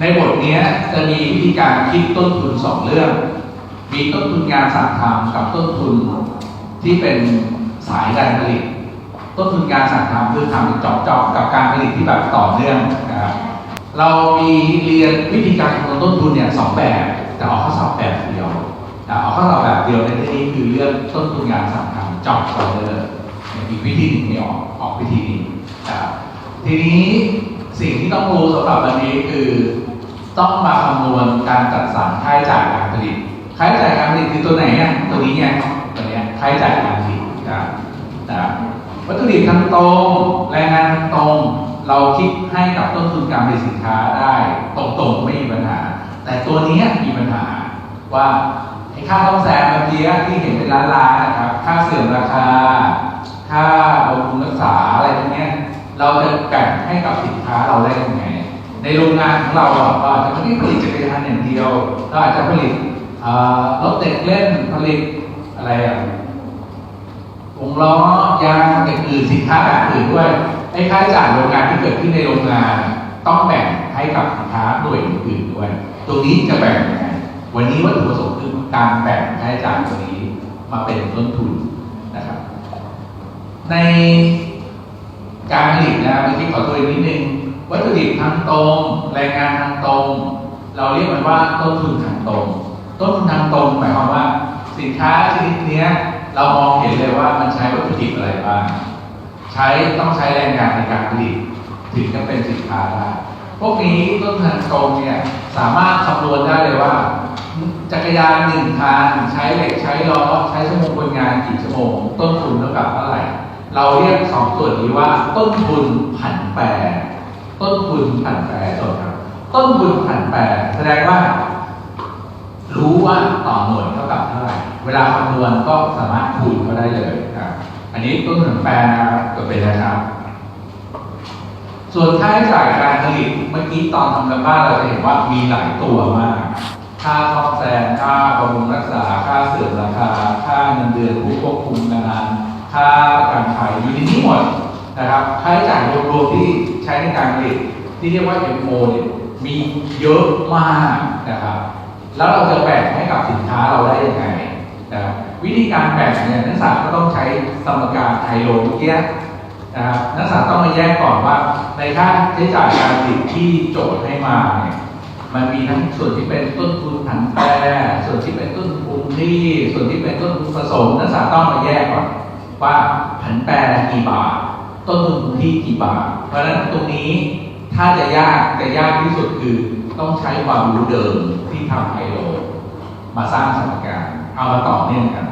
ในบทนี้จะมีวิธีการคิดต้นทุนสองเรื่อง มีต้นทุนงานสั่งทำกับต้นทุนที่เป็นสายการผลิต ต้นทุนการสั่งทำคือทำจอบจอบกับการผลิตที่แบบต่อเนื่องนะครับเรามีเรียนวิธีการคำนวณต้นทุนเนี่ยสองแบบแต่ออกข้อสอบแบบเดียวแต่ออกข้อสอบแบบเดียวในที่นี้คือเรื่องต้นทุนงานสั่งทำจอบซอยเลอร์อีกวิธีหนึ่งไม่ออกออกวิธีนี้นะครับทีนี้สิ่งที่ต้องรู้สำหรับวันนี้คือ ต้องมาคำนวณการจัดสรรค่าใช้จ่ายการผลิตค่าใช้จ่ายการผลิตคือตัวไหนเนี่ยตัวนี้เนี่ยตัวเนี้ยค่าใช้จ่ายการผลิตนะครับนะวัตถุดิบทั้งตรงแรงงานทั้งตรง เราคิดให้กับต้นทุนการผลิตสินค้าได้ตรงๆไม่มีปัญหา แต่ตัวนี้มีปัญหาว่าไอ้ค่าซ่อมแซมเมื่อกี้ที่เห็นเป็นล้านๆนะครับค่าเสื่อมราคา ค่าบำรุงรักษาอะไรพวกนี้เราจะแบ่งให้กับสินค้าเราได้ยังไง ในโรงงานของเราอะก็อาจจะไม่ได้ผลิตจักรยานอย่างเดียวเราอาจจะผลิตเอ่อรถเด็กเล่นผลิตอะไรอะวงล้อยางอย่างอื่นสินค้าแบบอื่นด้วยไอ้ค่าใช้จ่ายโรงงานที่เกิดขึ้นในโรงงาน ต้องแบ่งให้กับสินค้าหน่วยอื่นด้วย ตรงนี้จะแบ่งยังไงวันนี้วัตถุประสงค์คือการแบ่งค่าใช้จ่ายตรงนี้มาเป็นต้นทุนนะครับ ในการผลิตนะเมื่อกี้ขอตัวนิดนึง วัตถุดิบทางตรงแรงงานทางตรง เราเรียกมันว่าต้นทุนทางตรง ต้นทุนทางตรงหมายความว่า สินค้าชนิดนี้เรามองเห็นเลยว่ามันใช้วัตถุดิบอะไรบ้างใช้ต้องใช้แรงงานในการผลิตถึงจะเป็นสินค้าได้พวกนี้ต้นทุนทางตรงเนี่ยสามารถคำนวณได้เลยว่า จักรยานหนึ่งคันใช้เหล็กใช้ล้อใช้ชั่วโมงคนงานกี่ชั่วโมงต้นทุนเท่ากับเท่าไหร่ เราเรียกสองส่วนนี้ว่าต้นทุนผันแปร ต้นทุนผันแปรจดครับ ต้นทุนผันแปรแสดงว่า รู้ว่าต่อหน่วยเท่ากับเท่าไหร่ เวลาคำนวณก็สามารถคูณก็ได้เลยครับ อันนี้ต้นทุนแปรนะครับจดไปนะครับ ส่วนค่าใช้จ่ายการผลิตเมื่อกี้ตอนทำกันบ้านเราจะเห็นว่ามีหลายตัวมาก ค่าซ่อมแซมค่าบำรุงรักษา ค่าเสื่อมราคา ค่าเงินเดือนผู้ควบคุมงาน ค่าประกันภัยอยู่ในนี้หมด นะครับค่าใช้จ่ายรวมๆที่ใช้ในการผลิตที่เรียกว่า MO เนี่ยมีเยอะมากนะครับแล้วเราจะแบ่งให้กับสินค้าเราได้ยังไงนะวิธีการแบ่งเนี่ยนักศึกษาก็ต้องใช้สมการไทโลเมื่อกี้นะครับนักศึกษาต้องมาแยกก่อนว่า ในค่าใช้จ่ายการผลิตที่โจทย์ให้มาเนี่ยมันมีทั้งส่วนที่เป็นต้นทุนผันแปรส่วนที่เป็นต้นทุนที่ส่วนที่เป็นต้นทุนผสมนักศึกษาต้องมาแยกก่อนว่าผันแปรกี่บาท ต้นทุนที่กี่บาท เพราะฉะนั้นตรงนี้ถ้าจะยากจะยากที่สุดคือต้องใช้ความรู้เดิมที่ทำไฮโลมาสร้างสมการเอามาต่อเนื่องกัน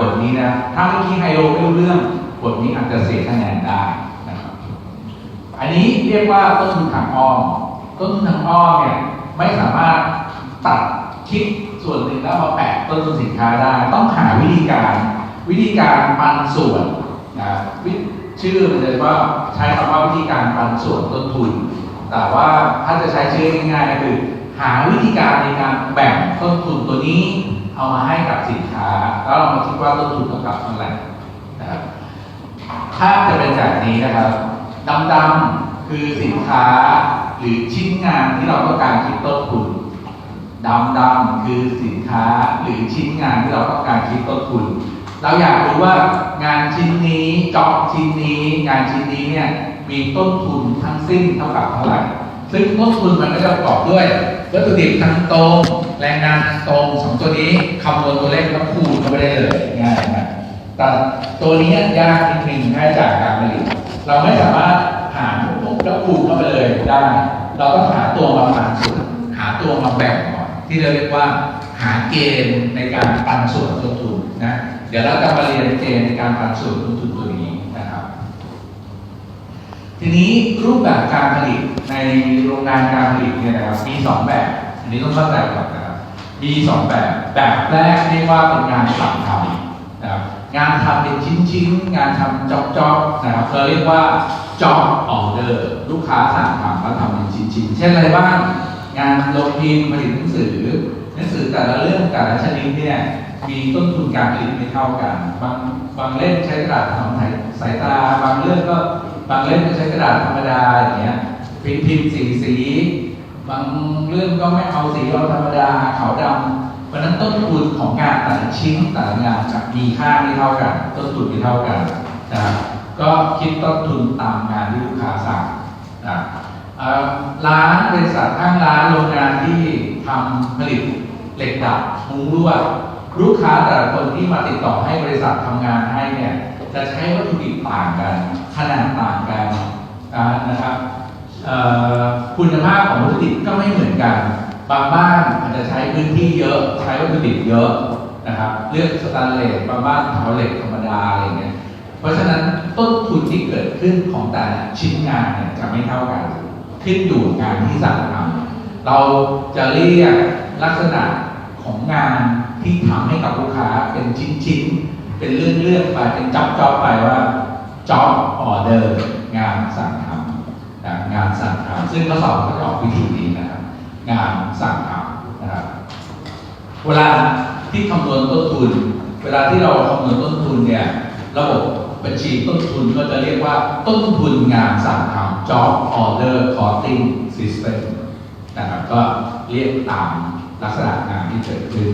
บทนี้นะถ้าเมื่อกี้ไฮโลไม่รู้เรื่องบทนี้อาจจะเสียคะแนนได้นะครับอันนี้เรียกว่าต้นทุนทางอ้อมต้นทุนทางอ้อมเนี่ยไม่สามารถตัดคิดส่วนหนึ่งแล้วมาแปะต้นทุนสินค้าได้ ต้องหาวิธีการ วิธีการปันส่วนนะวิ ชื่อมันจะว่าใช้คำว่าวิธีการปันส่วนต้นทุน แต่ว่าถ้าจะใช้ชื่อง่ายๆก็คือ หาวิธีการในการแบ่งต้นทุนตัวนี้ เอามาให้กับสินค้า แล้วเรามาคิดว่าต้นทุนเท่ากับเท่าไหร่นะครับถ้าจะเป็นแบบนี้นะครับดำๆคือสินค้าหรือชิ้นงานที่เราต้องการคิดต้นทุนดำดำๆคือสินค้าหรือชิ้นงานที่เราต้องการคิดต้นทุน เราอยากรู้ว่างานชิ้นนี้จ็อบชิ้นนี้ งานชิ้นนี้เนี่ยมีต้นทุนทั้งสิ้นเท่ากับเท่าไหร่ซึ่งต้นทุนมันก็จะประกอบด้วยวัตถุดิบทั้งตรงแรงงานทั้งตรงสองตัวนี้คำนวณตัวเลขแล้วคูณเข้าไปได้เลยง่ายมากแต่ตัวนี้ยากนิดนึงค่าใช้จายการผลิตเราไม่สามารถหารปุ๊บแล้วคูณเข้าไปเลยได้ เราต้องหาตัวมาปันส่วนหาตัวมาแบ่งก่อนที่เราเรียกว่าหาเกณฑ์ในการปันส่วนต้นทุนนะ ดี๋ยวเราจะมาเรียนเกณฑ์ในการปันส่วนต้นทุนตัวนี้นะครับ ทีนี้รูปแบบการผลิตในโรงงานการผลิตเนี่ยนะครับมีสองแบบ อันนี้ต้องเข้าใจก่อนนะครับมีสองแบบ แบบแรกเรียกว่าเป็นงานสั่งทำนะครับงานทำเป็นชิ้นๆ งานทำจ็อบจ็อบๆนะครับเราเรียกว่า job order ลูกค้าสั่งทำแล้วทำเป็นชิ้นๆ เช่นอะไรบ้าง งานลงพิมพ์ผลิตหนังสือ หนังสือแต่ละเรื่องแต่ละชนิดเนี่ย มีต้นทุนการผลิตไม่เท่ากัน บางบางเล่มใช้กระดาษทำสายตา บางเรื่องก็บางเล่มก็ใช้กระดาษธรรมดาอย่างเงี้ยพิมพ์พิมพ์สีสี บางเรื่องก็ไม่เอาสีเราธรรมดาขาวดำเพราะนั้นต้นทุนของงานแต่ละชิ้นแต่ละงานจะมีค่าไม่เท่ากัน ต้นทุนไม่เท่ากันนะครับก็คิดต้นทุนตามงานที่ลูกค้าสั่งนะร้านบริษัทข้างร้านโรงงานที่ทำผลิตเหล็กดัดมุ้งลวด ลูกค้าแต่ละคนที่มาติดต่อให้บริษัททำงานให้เนี่ยจะใช้วัตถุดิบต่างกัน ขนาดต่างกันนะครับคุณภาพของวัตถุดิบก็ไม่เหมือนกัน บางบ้านอาจจะใช้พื้นที่เยอะใช้วัตถุดิบเยอะนะครับเลือกสแตนเลสบางบ้านเทาเหล็กธรรมดาอะไรเงี้ยเพราะฉะนั้นต้นทุนที่เกิดขึ้นของแต่ละชิ้นงานเนี่ยจะไม่เท่ากัน ขึ้นอยู่กับงานที่สั่งทำเราจะเรียกลักษณะ ของงานที่ทำให้กับลูกค้าเป็นชิ้นๆ เป็นเรื่องๆไปเป็นจ็อบๆไปว่า job order งานสั่งทำนะงานสั่งทำซึ่งข้อสอบก็จะออกวิธีนี้นะครับ งานสั่งทำนะครับเวลาที่คำนวณต้นทุน เวลาที่เราคำนวณต้นทุนเนี่ยระบบบัญชีต้นทุนก็จะเรียกว่าต้นทุนงานสั่งทำ job order costing system นะครับก็เรียกตาม ลักษณะงานที่เกิดขึ้น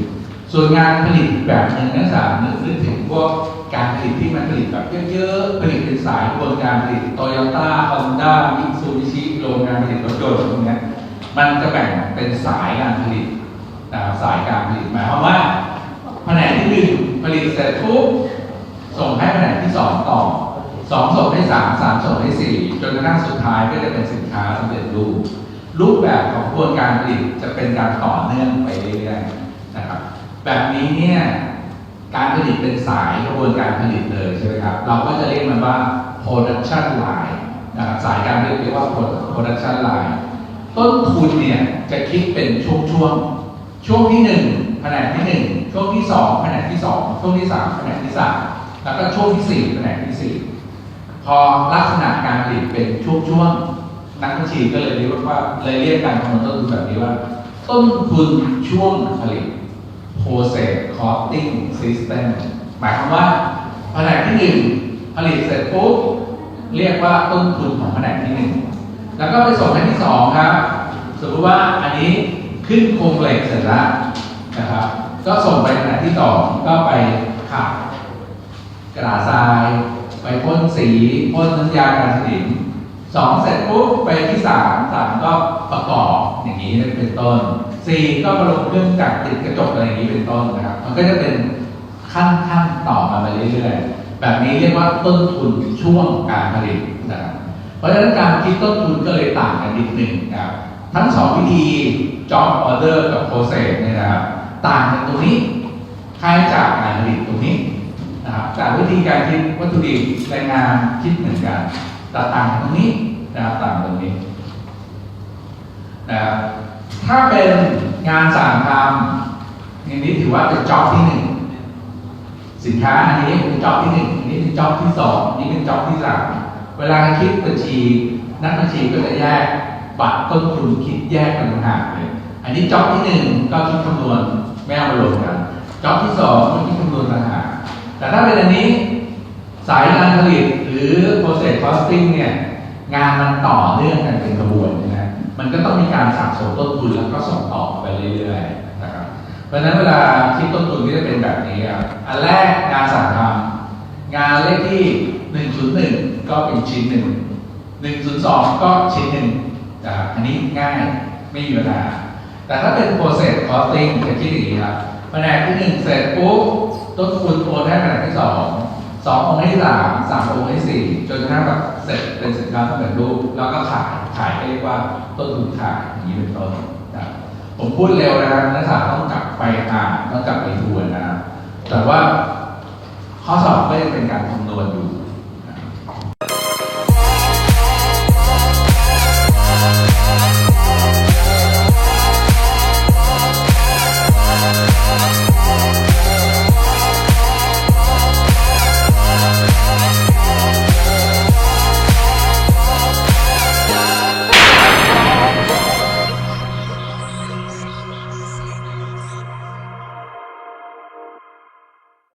ส่วนงานผลิตแบบหนึ่งนักศึกษานึกนึกถึงพวกการผลิตที่มันผลิตแบบเยอะๆ ผลิตเป็นสายกระบวนการผลิตโตโยต้าฮอนด้ามิตซูบิชิโรงงานผลิตรถยนต์พวกนี้มันจะแบ่งเป็นสายการผลิตนะสายการผลิตหมายความว่าแผนกที่หนึ่งผลิตเสร็จปุ๊บส่งให้แผนกที่สองต่อสองส่งให้สามสามส่งให้สี่จนกระทั่งสุดท้ายก็จะเป็นสินค้าสำเร็จรูป รูปแบบของกระบวนการผลิตจะเป็นการต่อเนื่องไปเรื่อยๆนะครับ แบบนี้เนี่ยการผลิตเป็นสายกระบวนการผลิตเลยใช่ไหมครับ เราก็จะเรียกมันว่า production line นะครับสายการผลิตเรียกว่า production line ต้นทุนเนี่ยจะคิดเป็นช่วงๆช่วงที่หนึ่งแผนกที่หนึ่งช่วงที่สองแผนกที่สองช่วงที่สามแผนกที่สามแล้วก็ช่วงที่สี่แผนกที่สี่พอลักษณะการผลิตเป็นช่วงๆ นักบัญชีก็เลยเรียกว่าเลยเรียกการคำนวณต้นทุนแบบนี้ว่า ต้นทุนช่วงผลิต process costing system หมายความว่าแผนกที่หนึ่งผลิตเสร็จปุ๊บเรียกว่าต้นทุนของแผนกที่หนึ่งแล้วก็ไปส่งให้ที่สองครับ สมมติว่าอันนี้ขึ้นโครงเหล็กเสร็จแล้วนะครับ ก็ส่งไปแผนกที่สองก็ไปขัดกระดาษทราย ไปพ่นสีพ่นน้ำยาการสนิม สองเสร็จปุ๊บไปที่สามสามก็ประกอบอย่างนี้เป็นต้นสี่ก็มาลงเครื่องจักรติดกระจกอะไรอย่างนี้เป็นต้นนะครับ มันก็จะเป็นขั้นขั้นต่อมาไปเรื่อยๆแบบนี้เรียกว่าต้นทุนช่วงการผลิตนะครับเพราะฉะนั้นการคิดต้นทุนก็เลยต่างกันนิดหนึ่งนะครับทั้งสองวิธี job order กับ process เนี่ยนะครับต่างกันตรงนี้ค่าใช้จ่ายการผลิตตรงนี้นะครับแต่วิธีการคิดวัตถุดิบแรงงานคิดเหมือนกัน แต่ต่างตรงนี้นะครับต่างตรงนี้นะครับถ้าเป็นงานสั่งทำอย่างนี้ถือว่าเป็น job ที่หนึ่งสินค้าอันนี้เป็นจ็อบที่หนึ่งอันนี้เป็นจ็อบที่สองอันนี้เป็นจ็อบที่สามเวลาคิดบัญชี นักบัญชีก็จะแยกบัตรต้นทุนคิดแยกกันต่างหากเลยอันนี้จ็อบที่หนึ่งก็คิดคำนวณไม่เอามารวมกันจ็อบที่สองก็คิดคำนวณต่างหากแต่ถ้าเป็นอันนี้สายการผลิต รือ process costing เนี่ยงานมันต่อเนื่องกันเป็นกระบวนนะมันก็ต้องมีการสะสมต้นทุนแล้วก็ส่งต่อไปเรื่อยๆนะครับเพราะฉะนั้นเวลาคิดต้นทุนก็จะเป็นแบบนี้ครับอันแรกงานสั่งทำงานเลขที่ 101 ก็เป็นชิ้นหนึ่ง102 ก็ชิ้นหนึ่งนะครับอันนี้ง่ายไม่มีปัญหาแต่ถ้าเป็น process costing จะคิดอย่างนี้ครับแผนกที่ 1 เสร็จปุ๊บต้นทุนโอนให้แผนกที่ 2 สององค์ให้3 3องค์ให้4จนกระทั่งแบบเสร็จเป็นสินค้าสำเร็จรูปแล้วก็ขายขายเรียกว่าต้นทุนขายอย่างนี้เป็นต้นนะครับผมพูดเร็วนะครับนักศึกษาต้องกลับไปอ่านต้องกลับไปทวนนะครับแต่ว่าข้อสอบก็ยังเป็นการคำนวณอยู่